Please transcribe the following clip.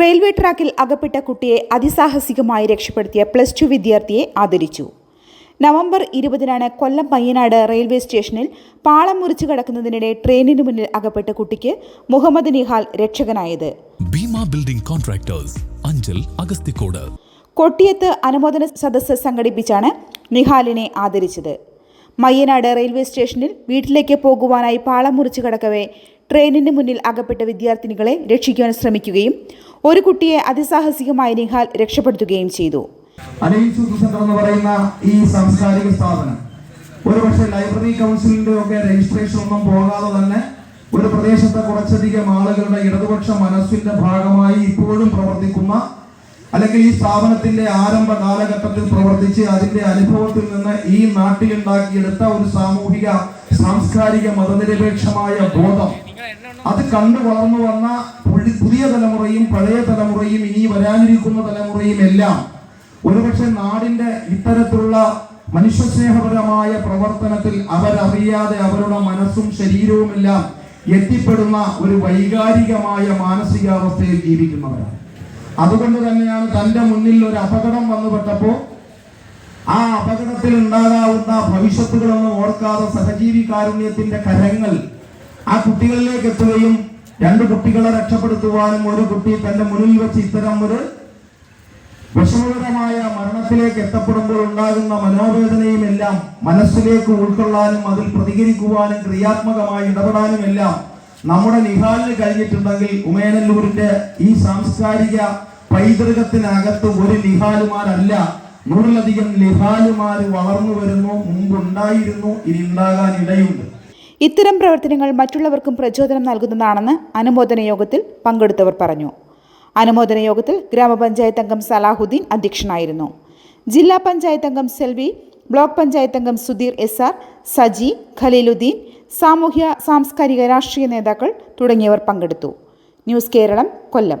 Railway ട്രാക്കിൽ അകപ്പെട്ട കുട്ടിയെ അതിസാഹസികമായി രക്ഷപ്പെടുത്തിയ പ്ലസ് ടു വിദ്യാർത്ഥിയെ ആദരിച്ചു. നവംബർ ഇരുപതിനാണ് കൊല്ലം പയ്യനാട് റെയിൽവേ സ്റ്റേഷനിൽ പാളം മുറിച്ചു കടക്കുന്നതിനിടെ ട്രെയിനിന് മുന്നിൽ അകപ്പെട്ട കുട്ടിക്ക് Muhammad Nihal രക്ഷകനായത്. Building contractors Anchal Agasthikode. കൊട്ടിയത്ത് അനുമോദന സദസ്സ് സംഘടിപ്പിച്ചാണ് നിഹാലിനെ ആദരിച്ചത്. മയ്യനാട് റെയിൽവേ സ്റ്റേഷനിൽ വീട്ടിലേക്ക് പോകുവാനായി പാളം മുറിച്ചു കടക്കവേ ട്രെയിനിന് മുന്നിൽ അകപ്പെട്ട വിദ്യാർത്ഥിനികളെ രക്ഷിക്കുവാൻ ശ്രമിക്കുകയും ഒരു കുട്ടിയെ അതിസാഹസികമായി നിഹാൽ രക്ഷപ്പെടുത്തുകയും ചെയ്തു. എന്ന് പറയുന്ന ഈ സാംസ്കാരിക സ്ഥാപനം ഒരു പക്ഷേ ലൈബ്രറി കൗൺസിലിന്റെ ഒക്കെ രജിസ്ട്രേഷൻ ഒന്നും പോകാതെ തന്നെ ഒരു പ്രദേശത്തെ കുറച്ചധികം ആളുകളുടെ ഇടതുപക്ഷ മനസ്സിന്റെ ഭാഗമായി ഇപ്പോഴും പ്രവർത്തിക്കുന്ന അല്ലെങ്കിൽ ഈ സ്ഥാപനത്തിന്റെ ആരംഭ കാലഘട്ടത്തിൽ പ്രവർത്തിച്ച് അതിന്റെ അനുഭവത്തിൽ നിന്ന് ഈ നാട്ടിലുണ്ടാക്കിയെടുത്ത ഒരു സാമൂഹിക സാംസ്കാരിക മതനിരപേക്ഷമായ ബോധം അത് കണ്ടു വളർന്നു വന്ന പുതിയ തലമുറയും പഴയ തലമുറയും ഇനി വരാനിരിക്കുന്ന തലമുറയും എല്ലാം ഒരുപക്ഷെ നാടിന്റെ ഇത്തരത്തിലുള്ള മനുഷ്യസ്നേഹപരമായ പ്രവർത്തനത്തിൽ അവരറിയാതെ അവരുടെ മനസ്സും ശരീരവും എല്ലാം എത്തിപ്പെടുന്ന ഒരു വൈകാരികമായ മാനസികാവസ്ഥയിൽ ജീവിക്കുന്നവരാണ്. അതുകൊണ്ട് തന്നെയാണ് തന്റെ മുന്നിൽ ഒരു അപകടം വന്നുപെട്ടപ്പോ ആ അപകടത്തിൽ ഉണ്ടാകാവുന്ന ഭവിഷ്യത്തുകളൊന്നും ഓർക്കാതെ സഹജീവി കാരുണ്യത്തിന്റെ കരങ്ങൾ ആ കുട്ടികളിലേക്ക് എത്തുകയും രണ്ട് കുട്ടികളെ രക്ഷപ്പെടുത്തുവാനും ഒരു കുട്ടി തന്റെ മുന്നിൽ വെച്ച് ഇത്തരം ഒരു വിഷമകരമായ മരണത്തിലേക്ക് എത്തപ്പെടുമ്പോൾ ഉണ്ടാകുന്ന മനോവേദനയും എല്ലാം മനസ്സിലേക്ക് ഉൾക്കൊള്ളാനും അതിൽ പ്രതികരിക്കുവാനും ക്രിയാത്മകമായി ഇടപെടാനും എല്ലാം നമ്മുടെ നിഹാലിന് കഴിഞ്ഞിട്ടുണ്ടെങ്കിൽ ഉമേനല്ലൂരിന്റെ ഈ സാംസ്കാരിക പൈതൃകത്തിനകത്ത് ഒരു നിഹാലുമാരല്ല നൂറിലധികം നിഹാലുമാർ വളർന്നു വരുന്നു മുമ്പുണ്ടായിരുന്നു ഇനി ഉണ്ടാകാൻ ഇടയുണ്ട് ഇത്തരം പ്രവർത്തനങ്ങൾ മറ്റുള്ളവർക്കും പ്രചോദനം നൽകുന്നതാണെന്ന് അനുമോദന യോഗത്തിൽ പങ്കെടുത്തവർ പറഞ്ഞു. അനുമോദന യോഗത്തിൽ ഗ്രാമപഞ്ചായത്ത് അംഗം സലാഹുദ്ദീൻ അധ്യക്ഷനായിരുന്നു. ജില്ലാ പഞ്ചായത്ത് അംഗം സെൽവി ബ്ലോക്ക് പഞ്ചായത്ത് അംഗം സുധീർ എസ് ആർ സജി ഖലീലുദ്ദീൻ സാമൂഹ്യ സാംസ്കാരിക രാഷ്ട്രീയ നേതാക്കൾ തുടങ്ങിയവർ പങ്കെടുത്തു. ന്യൂസ് കേരളം കൊല്ലം.